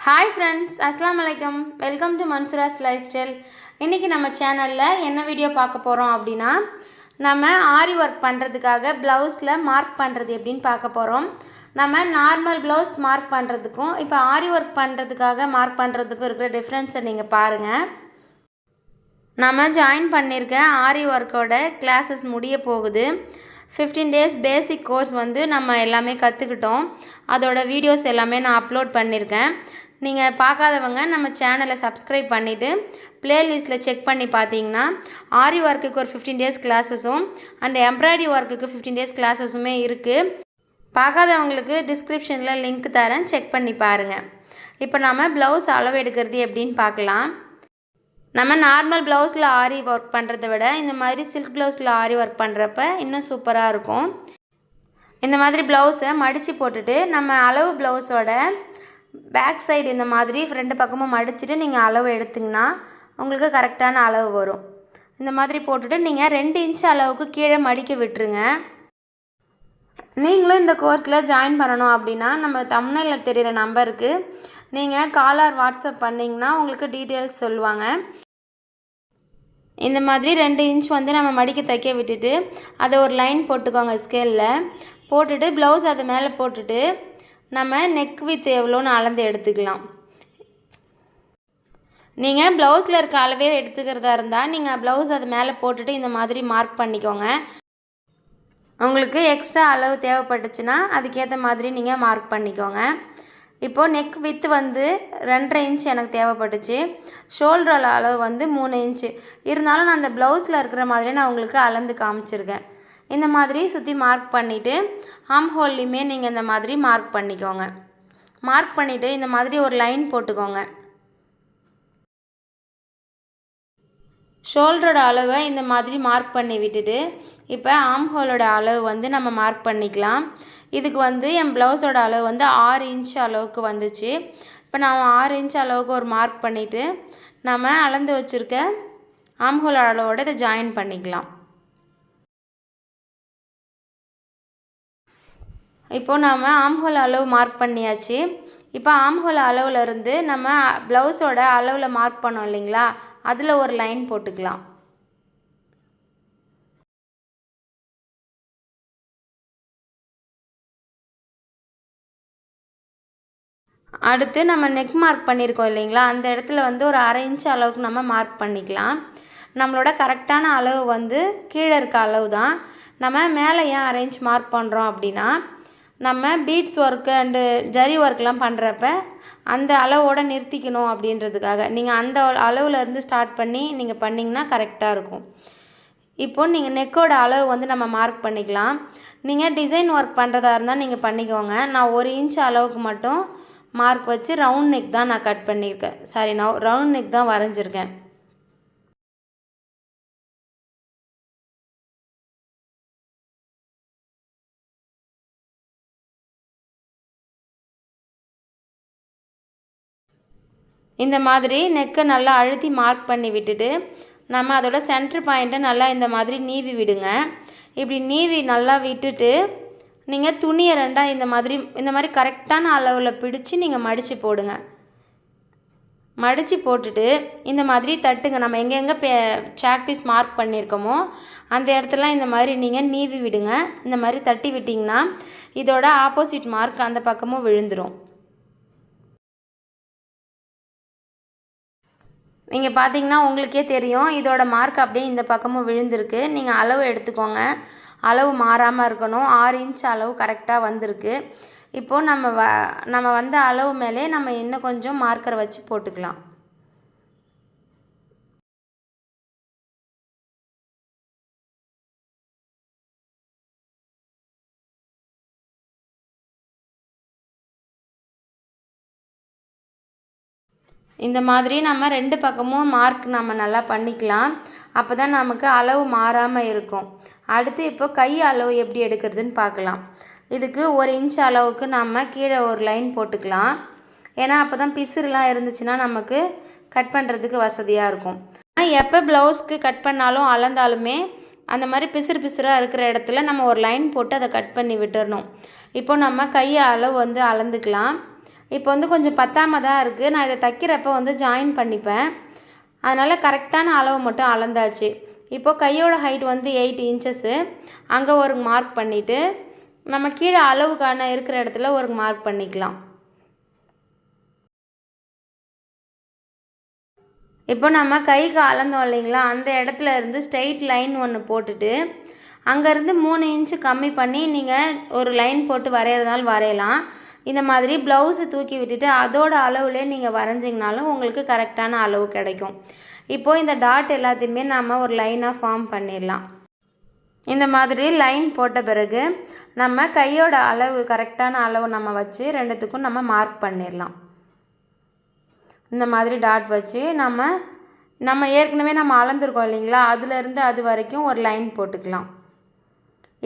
Hi friends அஸ்லாம் வலைக்கம் welcome to Mansoora's life style இன்றைக்கி நம்ம சேனலில் என்ன வீடியோ பார்க்க போகிறோம் அப்படின்னா நம்ம ஆரி ஒர்க் பண்ணுறதுக்காக ப்ளவுஸில் மார்க் பண்ணுறது எப்படின்னு பார்க்க போகிறோம் நம்ம நார்மல் ப்ளவுஸ் மார்க் பண்ணுறதுக்கும் இப்போ ஆரி ஒர்க் பண்ணுறதுக்காக மார்க் பண்ணுறதுக்கும் இருக்கிற டிஃப்ரென்ஸை நீங்கள் பாருங்கள் நம்ம ஜாயின் பண்ணியிருக்க ஆரி ஒர்க்கோட கிளாஸஸ் முடிய போகுது. ஃபிஃப்டீன் டேஸ் பேசிக் கோர்ஸ் வந்து நம்ம எல்லாமே கற்றுக்கிட்டோம் அதோட வீடியோஸ் எல்லாமே நான் அப்லோட் பண்ணியிருக்கேன் நீங்கள் பார்க்காதவங்க நம்ம சேனலை சப்ஸ்கிரைப் பண்ணிவிட்டு ப்ளேலிஸ்ட்டில் செக் பண்ணி பார்த்தீங்கன்னா ஆரி ஒர்க்குக்கு ஒரு ஃபிஃப்டீன் டேஸ் கிளாஸஸும் அண்ட் எம்ப்ராய்டரி ஒர்க்குக்கு ஃபிஃப்டீன் டேஸ் கிளாஸஸுமே இருக்குது பார்க்காதவங்களுக்கு டிஸ்கிரிப்ஷனில் லிங்க் தரேன் செக் பண்ணி பாருங்கள் இப்போ நம்ம ப்ளவுஸ் அளவு எடுக்கிறது எப்படின்னு பார்க்கலாம். நம்ம நார்மல் ப்ளவுஸில் ஆரி ஒர்க் பண்ணுறத விட இந்த மாதிரி சில்க் ப்ளவுஸில் ஆரி ஒர்க் பண்ணுறப்ப இன்னும் சூப்பராக இருக்கும். இந்த மாதிரி ப்ளவுஸை மடித்து போட்டுட்டு நம்ம அளவு ப்ளவுஸோட பேக் சைடு இந்த மாதிரி ரெண்டு பக்கமும் மடிச்சுட்டு நீங்கள் அளவு எடுத்திங்கன்னா உங்களுக்கு கரெக்டான அளவு வரும். இந்த மாதிரி போட்டுட்டு நீங்கள் ரெண்டு இன்ச் அளவுக்கு கீழே மடிக்க விட்டுருங்க. நீங்களும் இந்த கோர்ஸில் ஜாயின் பண்ணணும் அப்படின்னா நம்ம தமிழில் தெரிகிற நம்பருக்கு நீங்கள் காலார் வாட்ஸ்அப் பண்ணிங்கன்னா உங்களுக்கு டீட்டெயில்ஸ் சொல்லுவாங்க. இந்த மாதிரி ரெண்டு இன்ச் வந்து நம்ம மடிக்க தைக்க விட்டுட்டு அதை ஒரு லைன் போட்டுக்கோங்க ஸ்கேலில் போட்டுட்டு ப்ளவுஸ் அது மேலே போட்டுட்டு நம்ம நெக் வித் எவ்வளோன்னு அளந்து எடுத்துக்கலாம். நீங்கள் ப்ளவுஸில் இருக்க அளவே எடுத்துக்கிறதா இருந்தால் நீங்கள் ப்ளவுஸ் அது மேலே போட்டுட்டு இந்த மாதிரி மார்க் பண்ணிக்கோங்க. உங்களுக்கு எக்ஸ்ட்ரா அளவு தேவைப்பட்டுச்சுன்னா அதுக்கேற்ற மாதிரி நீங்கள் மார்க் பண்ணிக்கோங்க. இப்போது நெக் வித்து வந்து ரெண்டரை இன்ச் எனக்கு தேவைப்பட்டுச்சு. ஷோல்டர் அளவு வந்து மூணு இன்ச்சு இருந்தாலும் நான் அந்த ப்ளவுஸில் இருக்கிற மாதிரி நான் உங்களுக்கு அளந்து காமிச்சிருக்கேன். இந்த மாதிரி சுற்றி மார்க் பண்ணிவிட்டு ஆம் ஹோல்லையுமே நீங்கள் இந்த மாதிரி மார்க் பண்ணிக்கோங்க. மார்க் பண்ணிவிட்டு இந்த மாதிரி ஒரு லைன் போட்டுக்கோங்க. ஷோல்டரோட அளவை இந்த மாதிரி மார்க் பண்ணி விட்டுட்டு இப்போ ஆம் ஹோலோட அளவு வந்து நம்ம மார்க் பண்ணிக்கலாம். இதுக்கு வந்து என் ப்ளவுஸோட அளவு வந்து ஆறு இன்ச் அளவுக்கு வந்துச்சு. இப்போ நான் ஆறு இன்ச் அளவுக்கு ஒரு மார்க் பண்ணிவிட்டு நம்ம அளந்து வச்சுருக்க ஆம் அளவோட இதை ஜாயின் பண்ணிக்கலாம். இப்போது நாம் ஆம்ஹோல் அளவு மார்க் பண்ணியாச்சு. இப்போ ஆம்ஹோல் அளவுலேருந்து நம்ம ப்ளவுஸோட அளவில் மார்க் பண்ணோம் இல்லைங்களா? அதில் ஒரு லைன் போட்டுக்கலாம். அடுத்து நம்ம நெக் மார்க் பண்ணியிருக்கோம் இல்லைங்களா? அந்த இடத்துல வந்து ஒரு அரை இன்ச் அளவுக்கு நம்ம மார்க் பண்ணிக்கலாம். நம்மளோட கரெக்டான அளவு வந்து கீழே இருக்க அளவு தான் நம்ம மேலே ஏன் அரேஞ்ச் மார்க் பண்ணுறோம் அப்படின்னா நம்ம பீட்ஸ் ஒர்க்கு அண்டு ஜரி ஒர்க்லாம் பண்ணுறப்ப அந்த அளவோடு நிறுத்திக்கணும் அப்படின்றதுக்காக. நீங்கள் அந்த அளவுலேருந்து ஸ்டார்ட் பண்ணி நீங்கள் பண்ணிங்கன்னா கரெக்டாக இருக்கும். இப்போது நீங்கள் நெக்கோட அளவு வந்து நம்ம மார்க் பண்ணிக்கலாம். நீங்கள் டிசைன் ஒர்க் பண்ணுறதா இருந்தால் நீங்கள் பண்ணிக்கோங்க. நான் ஒரு இன்ச் அளவுக்கு மட்டும் மார்க் வச்சு ரவுண்ட் நெக் தான் நான் கட் பண்ணியிருக்கேன். சாரி நான் ரவுண்ட் நெக் தான் வரைஞ்சிருக்கேன். இந்த மாதிரி நெக்கை நல்லா அழுத்தி மார்க் பண்ணி விட்டுட்டு நம்ம அதோட சென்ட்ரு பாயிண்ட்டை நல்லா இந்த மாதிரி நீவி விடுங்க. இப்படி நீவி நல்லா விட்டுட்டு நீங்கள் துணியை ரெண்டாக இந்த மாதிரி இந்த மாதிரி கரெக்டான அளவில் பிடிச்சி நீங்கள் மடித்து போடுங்க. மடித்து போட்டுட்டு இந்த மாதிரி தட்டுங்க. நம்ம எங்கெங்கே பே சாக் பீஸ் மார்க் பண்ணியிருக்கோமோ அந்த இடத்துலாம் இந்த மாதிரி நீங்கள் நீவி விடுங்க. இந்த மாதிரி தட்டி விட்டிங்கன்னா இதோட ஆப்போசிட் மார்க் அந்த பக்கமும் விழுந்துடும் நீங்கள் பார்த்தீங்கன்னா உங்களுக்கே தெரியும் இதோட மார்க் அப்படியே இந்த பக்கமும் விழுந்திருக்கு. நீங்கள் அளவு எடுத்துக்கோங்க. அளவு மாறாமல் இருக்கணும். ஆறு இன்ச் அளவு கரெக்டாக வந்திருக்கு. இப்போது நம்ம வ நம்ம வந்த அளவு மேலே நம்ம இன்னும் கொஞ்சம் மார்க்கரை வச்சு போட்டுக்கலாம். இந்த மாதிரி நம்ம ரெண்டு பக்கமும் மார்க் நம்ம நல்லா பண்ணிக்கலாம். அப்போ தான் நமக்கு அளவு மாறாமல் இருக்கும். அடுத்து இப்போ கை அளவு எப்படி எடுக்கிறதுன்னு பார்க்கலாம். இதுக்கு ஒரு இன்ச் அளவுக்கு நம்ம கீழே ஒரு லைன் போட்டுக்கலாம். ஏன்னா அப்போ தான் பிசுறுலாம் இருந்துச்சுன்னா நமக்கு கட் பண்ணுறதுக்கு வசதியாக இருக்கும். எப்போ ப்ளவுஸ்க்கு கட் பண்ணாலும் அளந்தாலுமே அந்த மாதிரி பிசுறு பிசுறாக இருக்கிற இடத்துல நம்ம ஒரு லைன் போட்டு அதை கட் பண்ணி விட்டுறணும். இப்போ நம்ம கை அளவு வந்து அளந்துக்கலாம். இப்போ வந்து கொஞ்சம் பத்தாம தான் இருக்குது நான் இதை தைக்கிறப்ப வந்து ஜாயின் பண்ணிப்பேன். அதனால் கரெக்டான அளவு மட்டும் அளந்தாச்சு. இப்போது கையோட ஹைட் வந்து எயிட் இன்ச்சஸ்ஸு அங்கே ஒரு மார்க் பண்ணிவிட்டு நம்ம கீழே அளவுக்கான இருக்கிற இடத்துல ஒரு மார்க் பண்ணிக்கலாம். இப்போ நம்ம கைக்கு அளந்தோம் இல்லைங்களா? அந்த இடத்துல இருந்து ஸ்ட்ரெயிட் லைன் ஒன்று போட்டுட்டு அங்கேருந்து மூணு இன்ச்சு கம்மி பண்ணி நீங்கள் ஒரு லைன் போட்டு வரைகிறதுனால வரையலாம். இந்த மாதிரி ப்ளவுஸை தூக்கி விட்டுட்டு அதோட அளவுலே நீங்கள் வரைஞ்சிங்கனாலும் உங்களுக்கு கரெக்டான அளவு கிடைக்கும். இப்போது இந்த டாட் எல்லாத்தையுமே நாம் ஒரு லைனாக ஃபார்ம் பண்ணிடலாம். இந்த மாதிரி லைன் போட்ட பிறகு நம்ம கையோட அளவு கரெக்டான அளவு நம்ம வச்சு ரெண்டுத்துக்கும் நம்ம மார்க் பண்ணிடலாம். இந்த மாதிரி டாட் வச்சு நம்ம நம்ம ஏற்கனவே நம்ம அளந்துருக்கோம் இல்லைங்களா? அதுலேருந்து அது வரைக்கும் ஒரு லைன் போட்டுக்கலாம்.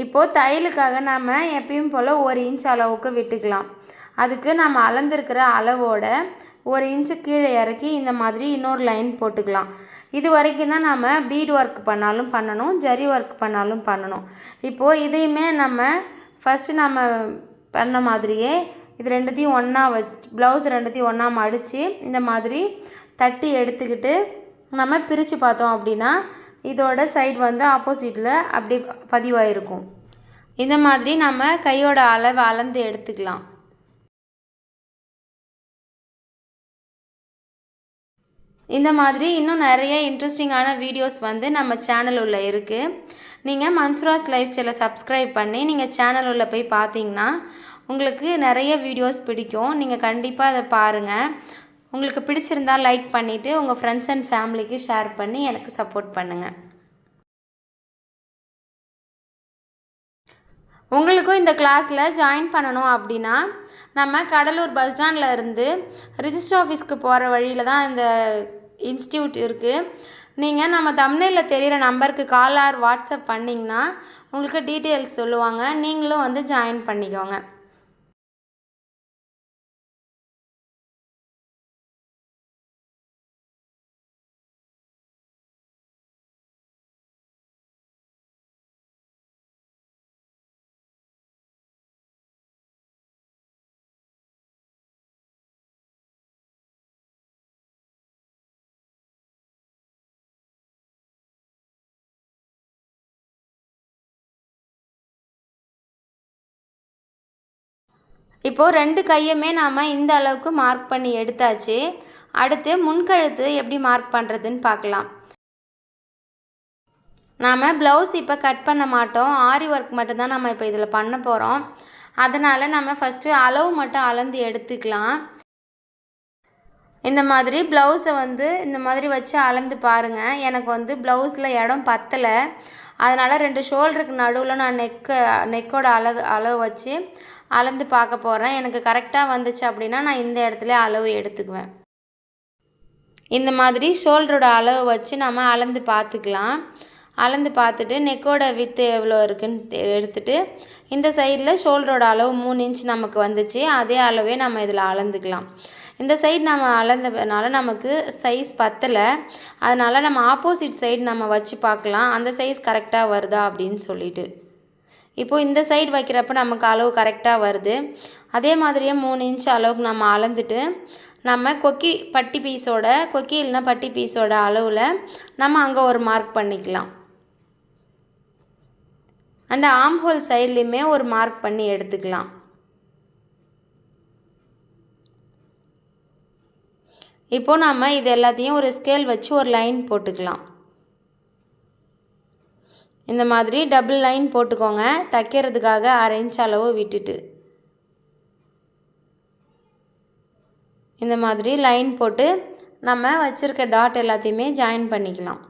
இப்போது தையலுக்காக நம்ம எப்பயும் போல் ஒரு இன்ச் அளவுக்கு விட்டுக்கலாம். அதுக்கு நம்ம அளந்திருக்கிற அளவோட ஒரு இன்ச்சு கீழே இறக்கி இந்த மாதிரி இன்னொரு லைன் போட்டுக்கலாம். இது வரைக்கும் தான் நம்ம பீட் ஒர்க் பண்ணாலும் பண்ணணும் ஜரி ஒர்க் பண்ணாலும் பண்ணணும். இப்போது இதையுமே நம்ம ஃபஸ்ட்டு நம்ம பண்ண மாதிரியே இது ரெண்டுத்தையும் ஒன்றா வச்சு ப்ளவுஸ் ரெண்டுத்தையும் ஒன்றா மடித்து இந்த மாதிரி தட்டி எடுத்துக்கிட்டு நம்ம பிரித்து பார்த்தோம் அப்படின்னா இதோட சைடு வந்து ஆப்போசிட்டில் அப்படி பதிவாயிருக்கும். இந்த மாதிரி நம்ம கையோட அளவை அளந்து எடுத்துக்கலாம். இந்த மாதிரி இன்னும் நிறைய இன்ட்ரெஸ்டிங்கான வீடியோஸ் வந்து நம்ம சேனல் உள்ள இருக்குது நீங்கள் மன்சுராஸ் லைஃப் ஸ்டைலை சப்ஸ்கிரைப் பண்ணி நீங்கள் சேனல் உள்ள போய் பார்த்தீங்கன்னா உங்களுக்கு நிறைய வீடியோஸ் பிடிக்கும். நீங்கள் கண்டிப்பாக அதை பாருங்கள் உங்களுக்கு பிடிச்சிருந்தால் லைக் பண்ணிவிட்டு உங்கள் ஃப்ரெண்ட்ஸ் அண்ட் ஃபேமிலிக்கு ஷேர் பண்ணி எனக்கு சப்போர்ட் பண்ணுங்கள் உங்களுக்கும் இந்த கிளாஸில் ஜாயின் பண்ணணும் அப்படின்னா நம்ம கடலூர் பஸ் ஸ்டாண்டில் இருந்து ரிஜிஸ்டர் ஆஃபீஸ்க்கு போகிற வழியில் தான் இந்த இன்ஸ்டியூட் இருக்குது நீங்கள் நம்ம தமிழில் தெரிகிற நம்பருக்கு கால் ஆர் வாட்ஸ்அப் பண்ணிங்கன்னா உங்களுக்கு டீட்டெயில்ஸ் சொல்லுவாங்க. நீங்களும் வந்து ஜாயின் பண்ணிக்கோங்க. இப்போது ரெண்டு கையுமே நாம் இந்த அளவுக்கு மார்க் பண்ணி எடுத்தாச்சு. அடுத்து முன்கழுத்து எப்படி மார்க் பண்ணுறதுன்னு பார்க்கலாம். நாம் ப்ளவுஸ் இப்போ கட் பண்ண மாட்டோம். ஆரி ஒர்க் மட்டும்தான் நம்ம இப்போ இதில் பண்ண போகிறோம் அதனால் நம்ம ஃபஸ்ட்டு அளவு மட்டும் அளந்து எடுத்துக்கலாம். இந்த மாதிரி ப்ளவுஸை வந்து இந்த மாதிரி வச்சு அளந்து பாருங்கள் எனக்கு வந்து ப்ளவுஸில் இடம் பத்தலை. அதனால் ரெண்டு ஷோல்டருக்கு நடுவில் நான் நெக்கு நெக்கோட அளவு அளவு வச்சு அளந்து பார்க்க போகிறேன் எனக்கு கரெக்டாக வந்துச்சு அப்படின்னா நான் இந்த இடத்துல அளவு எடுத்துக்குவேன். இந்த மாதிரி ஷோல்டரோட அளவு வச்சு நம்ம அளந்து பார்த்துக்கலாம். அளந்து பார்த்துட்டு நெக்கோட வித்து எவ்வளோ இருக்குன்னு எடுத்துட்டு இந்த சைடில் ஷோல்டரோட அளவு மூணு இன்ச் நமக்கு வந்துச்சு. அதே அளவே நம்ம இதில் அளந்துக்கலாம். இந்த சைடு நம்ம அளந்ததுனால நமக்கு சைஸ் பத்தலை. அதனால் நம்ம ஆப்போசிட் சைடு நம்ம வச்சு பார்க்கலாம். அந்த சைஸ் கரெக்டாக வருதா அப்படின்னு சொல்லிட்டு. இப்போது இந்த சைடு வைக்கிறப்ப நமக்கு அளவு கரெக்டாக வருது. அதே மாதிரியே மூணு இன்ச் அளவுக்கு நம்ம அளந்துட்டு நம்ம கொக்கி பட்டி பீஸோட கொக்கி இல்லைனா பட்டி பீஸோட அளவில் நம்ம அங்கே ஒரு மார்க் பண்ணிக்கலாம். அண்ட் ஆம்ஹோல் சைட்லேயுமே ஒரு மார்க் பண்ணி எடுத்துக்கலாம். இப்போது நம்ம இது எல்லாத்தையும் ஒரு ஸ்கேல் வச்சு ஒரு லைன் போட்டுக்கலாம். இந்த மாதிரி டபுள் லைன் போட்டுக்கோங்க. தைக்கிறதுக்காக அரை இன்ச் அளவு விட்டுட்டு. இந்த மாதிரி லைன் போட்டு நம்ம வச்சுருக்க டாட் எல்லாத்தையுமே ஜாயின் பண்ணிக்கலாம்.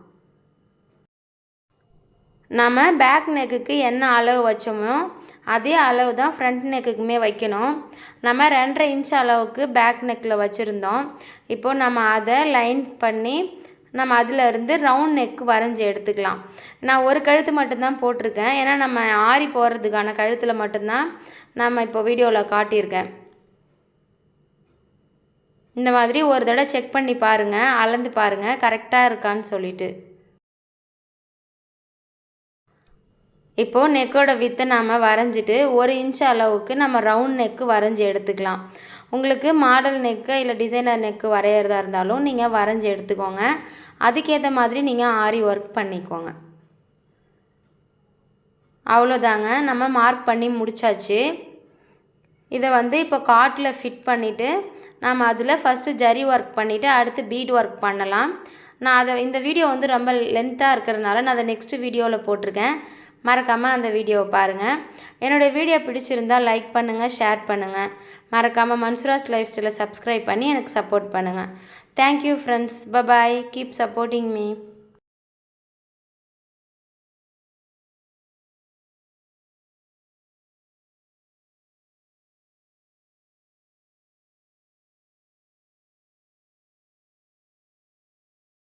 நம்ம பேக் நெக்குக்கு என்ன அளவு வச்சோமோ அதே அளவு தான் ஃப்ரண்ட் நெக்குக்குமே வைக்கணும். நம்ம ரெண்டரை இன்ச் அளவுக்கு பேக் நெக்கில் வச்சுருந்தோம். இப்போது நம்ம அதை லைன் பண்ணி நம்ம அதில் இருந்து ரவுண்ட் நெக் வரைஞ்சி எடுத்துக்கலாம். நான் ஒரு கழுத்து மட்டும்தான் போட்டிருக்கேன். ஏன்னா நம்ம ஆரி போகிறதுக்கான கழுத்தில் மட்டும்தான் நம்ம இப்போ வீடியோவில் காட்டியிருக்கேன். இந்த மாதிரி ஒரு தடவை செக் பண்ணி பாருங்கள் அளந்து பாருங்கள் கரெக்டாக இருக்கான்னு சொல்லிட்டு. இப்போது நெக்கோட வித்தை நாம் வரைஞ்சிட்டு ஒரு இன்ச் அளவுக்கு நம்ம ரவுண்ட் நெக்கு வரைஞ்சி எடுத்துக்கலாம். உங்களுக்கு மாடல் நெக்கு இல்லை டிசைனர் நெக்கு வரைகிறதா இருந்தாலும் நீங்கள் வரைஞ்சி எடுத்துக்கோங்க. அதுக்கேற்ற மாதிரி நீங்கள் ஆரி ஒர்க் பண்ணிக்கோங்க. அவ்வளோதாங்க. நம்ம மார்க் பண்ணி முடிச்சாச்சு. இதை வந்து இப்போ காட்டில் ஃபிட் பண்ணிவிட்டு நம்ம அதில் ஃபஸ்ட்டு ஜரி ஒர்க் பண்ணிவிட்டு அடுத்து பீட் ஒர்க் பண்ணலாம். நான் அதை இந்த வீடியோ வந்து ரொம்ப லென்த்தாக இருக்கிறதுனால நான் அதை நெக்ஸ்ட் வீடியோவில் போட்டிருக்கேன். மறக்காமல் அந்த வீடியோவை பாருங்கள் என்னுடைய வீடியோ பிடிச்சிருந்தால் லைக் பண்ணுங்கள் ஷேர் பண்ணுங்கள் மறக்காமல் மன்சுராஸ் லைஃப் ஸ்டைலை சப்ஸ்கிரைப் பண்ணி எனக்கு சப்போர்ட் பண்ணுங்கள் thank you friends bye bye keep supporting me